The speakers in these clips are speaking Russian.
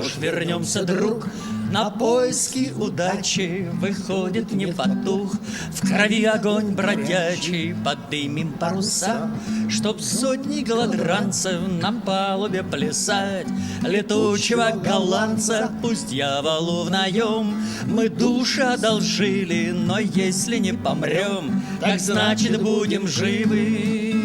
что ж, вернемся, друг, на поиски удачи Выходит не потух. В крови огонь бродячий Подымем паруса Чтоб сотни голодранцев На палубе плясать. Летучего голландца Пусть дьяволу в наем. Мы души одолжили Но если не помрем Так значит будем живы.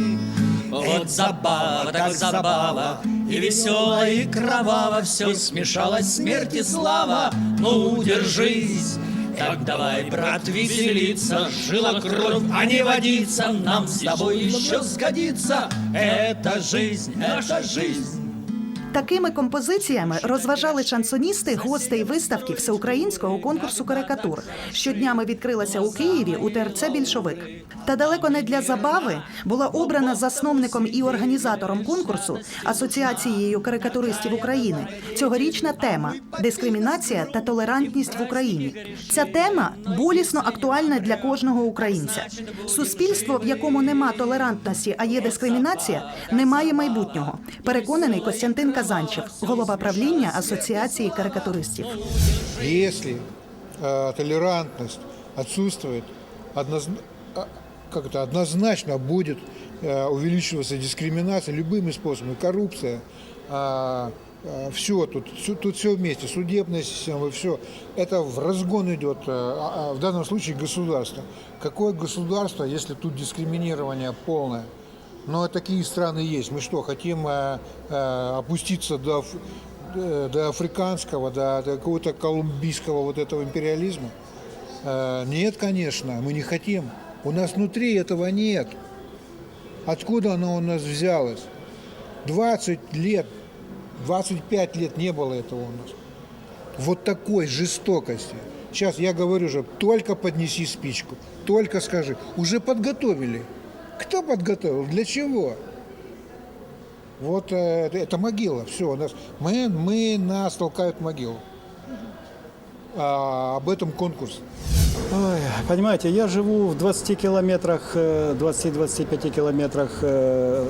Вот забава, так забава, И весело, и кроваво Все смешалось смерть и слава. Ну, держись, так давай, брат, веселиться, Жила кровь, а не водиться, Нам с тобой еще сгодится. Это жизнь, это жизнь. Такими композиціями розважали шансоністи гостей виставки всеукраїнського конкурсу карикатур. Щоднями відкрилася у Києві у ТРЦ Більшовик. Та далеко не для забави була обрана засновником і організатором конкурсу Асоціацією карикатуристів України. Цьогорічна тема дискримінація та толерантність в Україні. Ця тема болісно актуальна для кожного українця. Суспільство, в якому нема толерантності, а є дискримінація, не має майбутнього. Переконаний Костянтин Казанчев, голова правління Асоціації карикатуристів. Если э, толерантность отсутствует, одноз- а, как это, однозначно будет э, увеличиваться дискриминация любыми способами, коррупция, все тут, всё- тут все вместе, судебная система, все. Это в разгон идет, э, а- а в данном случае государство. Какое государство, если тут дискриминирование полное? Но такие страны есть. Мы что, хотим э, э, опуститься до, э, до африканского, до, до какого-то колумбийского вот этого империализма? Нет, конечно, мы не хотим. У нас внутри этого нет. Откуда оно у нас взялось? 20 лет, 25 лет не было этого у нас. Вот такой жестокости. Сейчас я говорю же, только поднеси спичку, только скажи. Уже подготовили. Кто подготовил? Для чего? Вот э, это могила. Все, у нас, мы, мы нас толкают в могилу. А, об этом конкурс. Ой, понимаете, я живу в 20 километрах, э, 20-25 километрах э,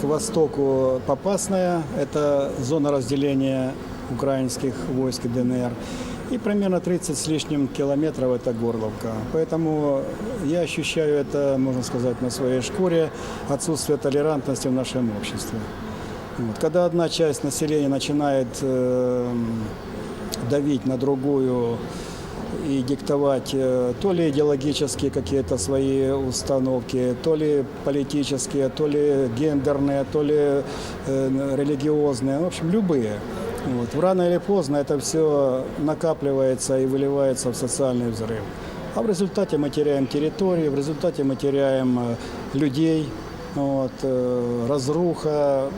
к востоку Попасная. Это зона разделения украинских войск ДНР. И примерно 30 с лишним километров это Горловка. Поэтому я ощущаю это, можно сказать, на своей шкуре, отсутствие толерантности в нашем обществе. Вот. Когда одна часть населения начинает э, давить на другую и диктовать э, то ли идеологические какие-то свои установки, то ли политические, то ли гендерные, то ли э, религиозные, в общем, любые. Вот. Рано или поздно это все накапливается и выливается в социальный взрыв. А в результате мы теряем территории, в результате мы теряем э, людей, вот, э, разруха,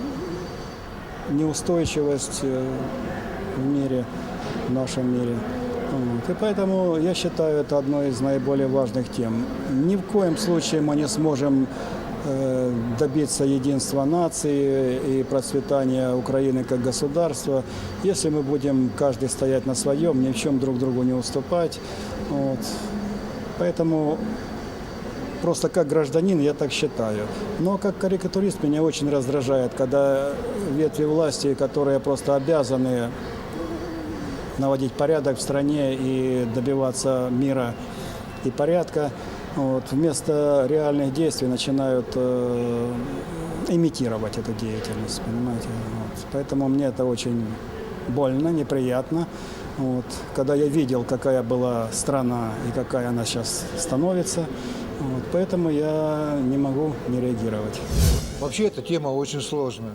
неустойчивость э, в мире, в нашем мире. Вот. И поэтому я считаю это одной из наиболее важных тем. Ни в коем случае мы не сможем добиться единства нации и процветания Украины как государства, если мы будем каждый стоять на своем, ни в чем друг другу не уступать. Вот. Поэтому Просто как гражданин я так считаю. Но как карикатурист меня очень раздражает, когда ветви власти, которые просто обязаны наводить порядок в стране и добиваться мира и порядка, вот, вместо реальных действий начинают э, имитировать эту деятельность, понимаете. Вот. Поэтому мне это очень больно, неприятно. Вот. Когда я видел, какая была страна и какая она сейчас становится, вот. поэтому я не могу не реагировать. Вообще эта тема очень сложная.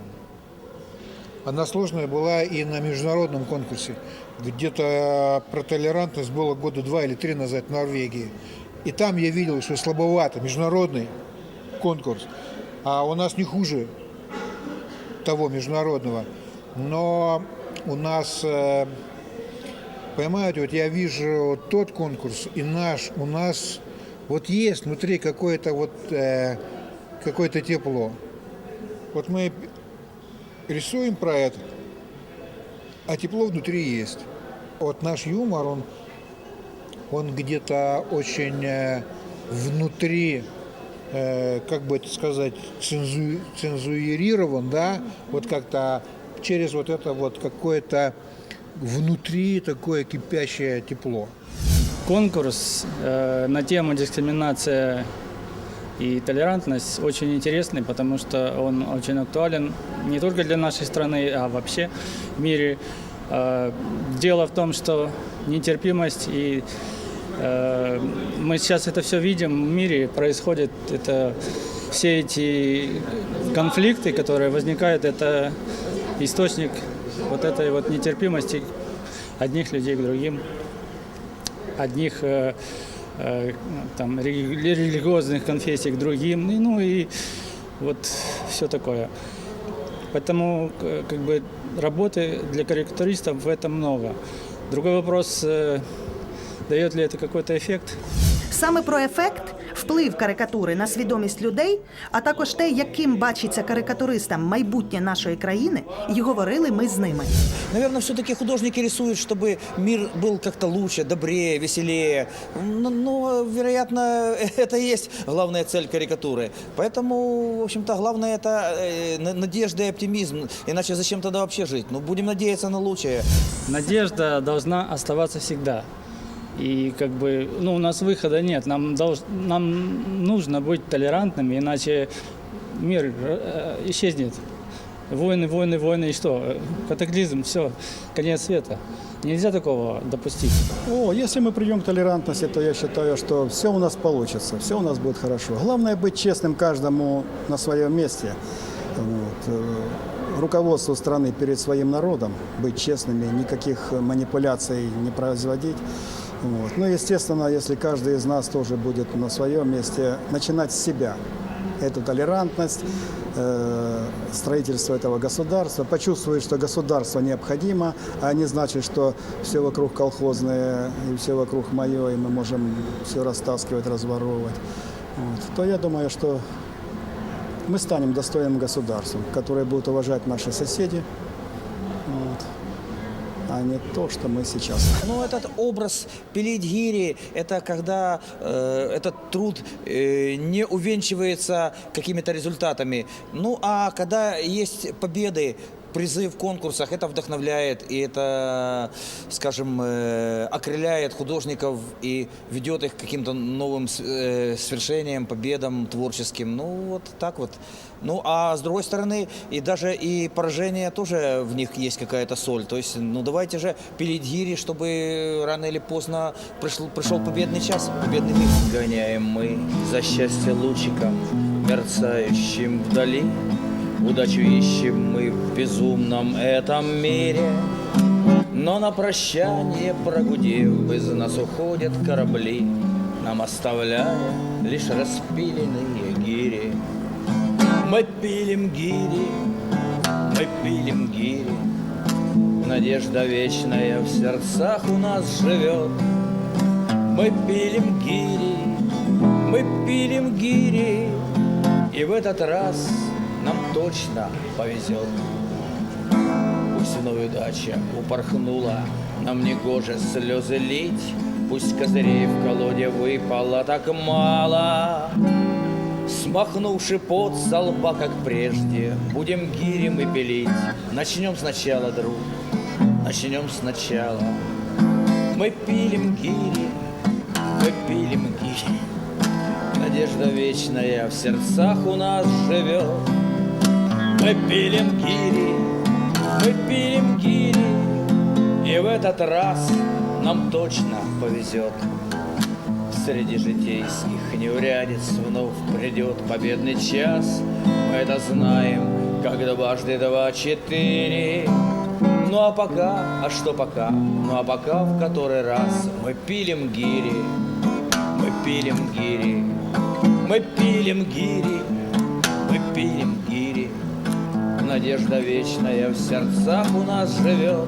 Она сложная была и на международном конкурсе. Где-то про толерантность было года два или три назад в Норвегии. И там я видел, что слабовато международный конкурс. А у нас не хуже того международного. Но у нас, э, понимаете, вот я вижу тот конкурс и наш, у нас вот есть внутри какое-то вот э, какое-то тепло. Вот мы рисуем про это, а тепло внутри есть. Вот наш юмор, он, он где-то очень э, внутри, э, как бы это сказать, цензу- цензурирован, да, вот как-то через вот это вот какое-то внутри такое кипящее тепло. Конкурс э, на тему дискриминация и толерантность очень интересный, потому что он очень актуален не только для нашей страны, а вообще в мире. Э, дело в том, что нетерпимость и мы сейчас это все видим в мире, происходит это все эти конфликты, которые возникают, это источник вот этой вот нетерпимости одних людей к другим одних э, э, там, рели- религиозных конфессий к другим, ну и вот все такое. Поэтому как бы работы для карикатуристов в этом много. Другой вопрос, э, дает ли это какой-то эффект? Саме про ефект, вплив карикатури на свідомість людей, а також те, яким бачиться карикатуристам майбутнє нашої країни, і говорили ми з ними. Наверное, все-таки художники рисуют, чтобы мир был как-то лучше, добрее, веселее. Но, но, вероятно, это и есть главная цель карикатуры. Поэтому, в общем-то, главное это э, на- надежда и оптимизм. Иначе зачем тогда вообще жить? Ну, будем надеяться на лучшее. Надежда должна оставаться всегда. И как бы, ну, у нас выхода нет. Нам, долж- нам нужно быть толерантными, иначе мир э, исчезнет. Войны, войны, войны и что? Э, Катаклизм, все, конец света. Нельзя такого допустить. О, если мы придем к толерантности, то я считаю, что все у нас получится, все у нас будет хорошо. Главное быть честным каждому на своем месте. Вот. э, Руководству страны перед своим народом быть честными, никаких манипуляций не производить. Вот. Ну, естественно, если каждый из нас тоже будет на своем месте, начинать с себя. Эту толерантность, э, строительство этого государства, почувствовать, что государство необходимо, а не значит, что все вокруг колхозное и все вокруг мое, и мы можем все растаскивать, разворовывать, вот, то я думаю, что мы станем достойным государством, которое будет уважать наши соседи, не то, что мы сейчас. Ну, этот образ пилить гири, это когда э, этот труд э, не увенчивается какими-то результатами. Ну, а когда есть победы, призы в конкурсах, это вдохновляет, и это, скажем, э, окрыляет художников и ведет их к каким-то новым э, свершениям, победам творческим. Ну, вот так вот. Ну, а с другой стороны, и даже и поражения тоже в них есть какая-то соль. То есть, ну, давайте же пилить гири, чтобы рано или поздно пришел, пришел победный час, победный миг. Гоняем мы за счастье лучиком, мерцающим вдали. Удачу ищем мы в безумном этом мире. Но на прощание, прогудев, из нас уходят корабли, Нам оставляя лишь распиленные гири. Мы пилим гири, мы пилим гири, Надежда вечная в сердцах у нас живет. Мы пилим гири, мы пилим гири, И в этот раз нам точно повезет. Пусть вновь удача упорхнула, нам не гоже слезы лить, Пусть козырей в колоде выпало так мало. Смахнувши пот со лба, как прежде, Будем гири мы пилить. Начнем сначала, друг, начнем сначала. Мы пилим гири, мы пилим гири. Надежда вечная в сердцах у нас живет. Мы пилим гири, мы пилим гири, И в этот раз нам точно повезет. Среди житейских неурядиц вновь придет победный час. Мы это знаем, как дважды два четыре. Ну а пока, а что пока? Ну а пока в который раз мы пилим гири, мы пилим гири, мы пилим гири, мы пилим. Надежда вечная в сердцах у нас живет.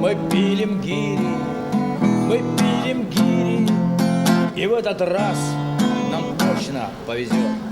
Мы пилим гири, мы пилим гири, и в этот раз нам точно повезет.